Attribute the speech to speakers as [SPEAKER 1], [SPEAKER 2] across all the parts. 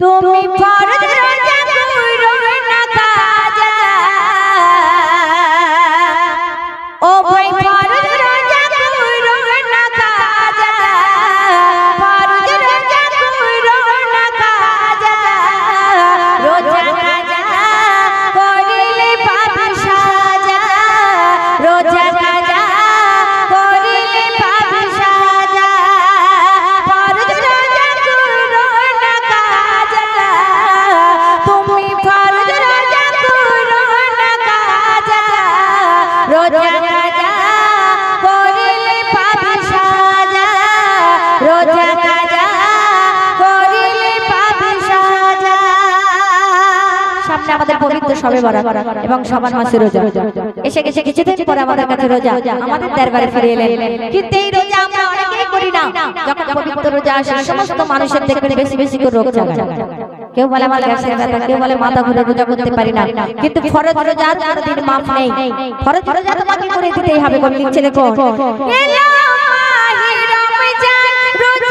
[SPEAKER 1] তুমি ফরজ আমাদের সবে বরাত এবং সবার মাসে রোজা। এসে গেছে কিছুদিন পরে আমাদের কাছে রোজা। আমাদের দরবারে ফিরে এলেন। কিন্তু এই রোজা আমরা অনেকেই করি না। যখন পবিত্র রোজা আসে সমস্ত মানুষের দেখবেন বেশি বেশি করে রোগ জাগায়। কেউ বলে আমার গ্যাসের ব্যথা কেউ বলে মাথা ঘুরে রোজা করতে পারি না। কিন্তু ফরজ রোজার কোনোদিন মাফ নেই। ফরজ রোজা তোমাকে করে দিতেই হবে। কোন লিখছে দেখো এলো মাহে রমজান, রোজা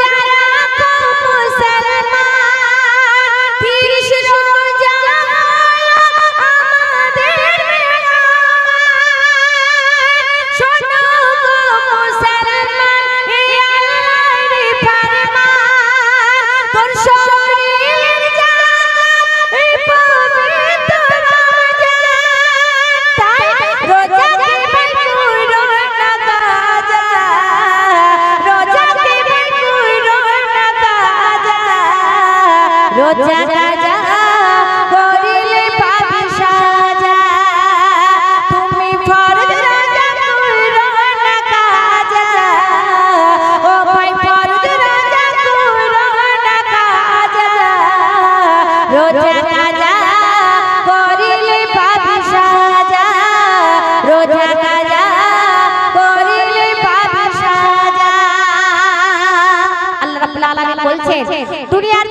[SPEAKER 1] দুনিয়ার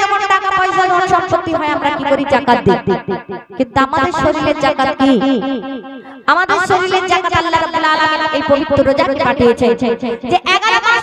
[SPEAKER 1] যেমন টাকা পয়সা ধন সম্পত্তি হয়, আমরা কি করি? দিই। কিন্তু আমাদের শরীরের জাকাত কি? আমাদের শরীরের আল্লাহ রাব্বুল আলামিন এই পবিত্র পাঠিয়েছে যে 11 মাস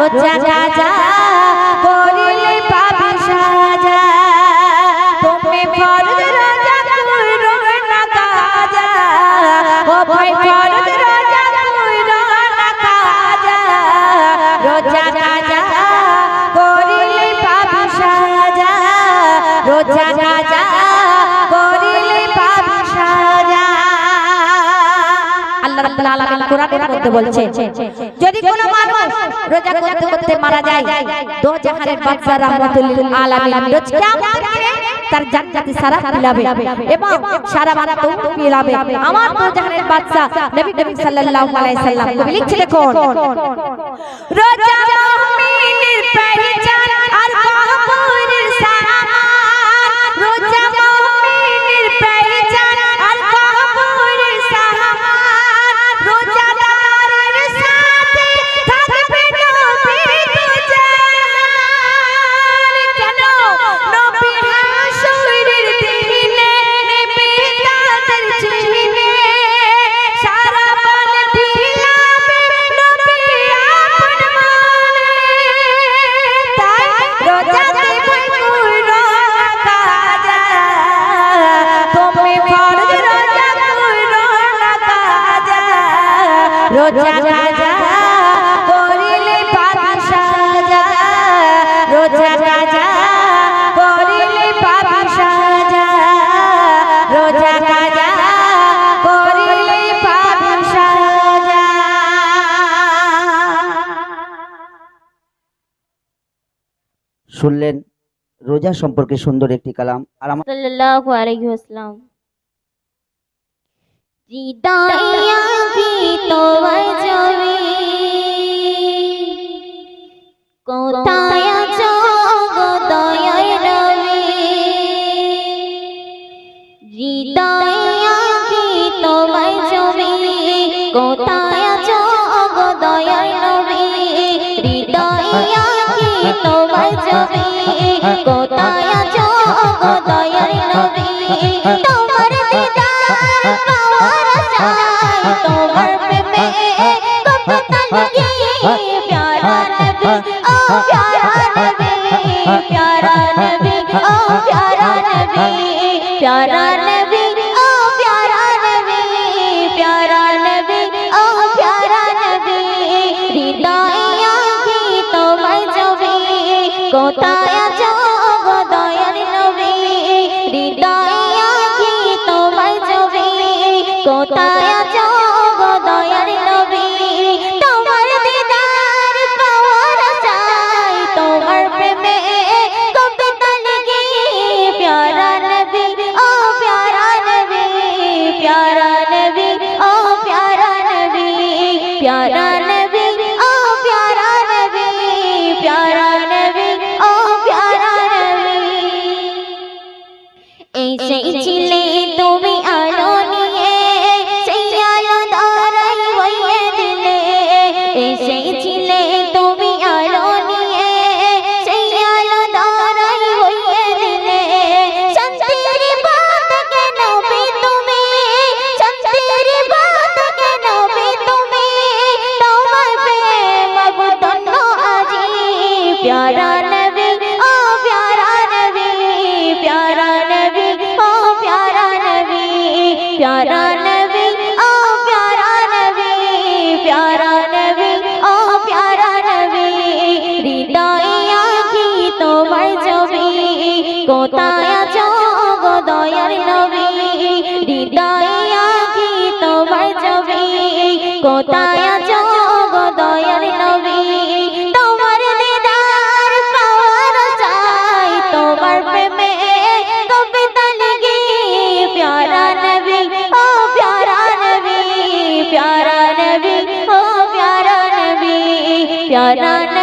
[SPEAKER 1] রোজা কাজা করিলে পাবে সাজা। তুমি ফরজ রোজা করো না কাজা ও ভাই ফরজ রোজা করো না কাজা রোজা। কাজা করিলে পাবে সাজা। রোজা কাজা কোরআনের মধ্যে বলছে যদি কোনো মানুষ রোজা করতে করতে মারা যায় দো জাহানের বাদশা রাহমাতুল আলামিন রোজ কিয়ামতের তার জান্নাতি সারা বিলাবে এবং সারা বারা তো আমার দো জাহানের বাদশা নবী করিম সাল্লাল্লাহু আলাইহি সাল্লাম কবি লিখছে দেখুন রোজা মুমিনের রোজা কাজা করিলে পাপি সাজা। রোজা কাজা করিলে পাপি সাজা। রোজা কাজা করিলে পাপি সাজা।
[SPEAKER 2] শুনলেন রোজা সম্পর্কে সুন্দর একটি কালাম। আর আমার
[SPEAKER 3] সাল্লাল্লাহু আলাইহি ওয়াসাল্লাম। হৃদয়া কি জমি কোথায় আছো গো দয়ার নবী হৃদয়া কি তোমার কোথায় আছো গো দয়ার নবী হৃদয়া কি তোমার কোথায় আছো গো দয়ার নবী তোমার পাওয়ার আশায় তোমার প্রেমে কবিতা লিখি প্যারা নবী ও প্যারা নবী প্যারা নবী ও প্যারা নবী প্যারা নবী ও প্যারা নবী প্যারা নবী ও প্যারা নবী হৃদয় আঁখি তোমায় ছবি কোথায় আছো কোথায় আছো গো দয়াল নবী। তোমার দিদার পাওয়ার আশায় তোমার প্রেমে কবিতা লিখি প্যারা নবী ও প্যারা নবী প্যারা নবী ও প্যারা নবী প্যারা নবী ও প্যারা নবী প্যারা নবী ও প্যারা নবী। এই সেই ছিলে প্যারা নবী ও প্যারা নবী প্যারা নবী ও প্যারা নবী হৃদয় আঁখি তোমার ছবি কোথায় আছো গো দয়ার নবী হৃদয় আঁখি তোমার ছবি কোথায় নবী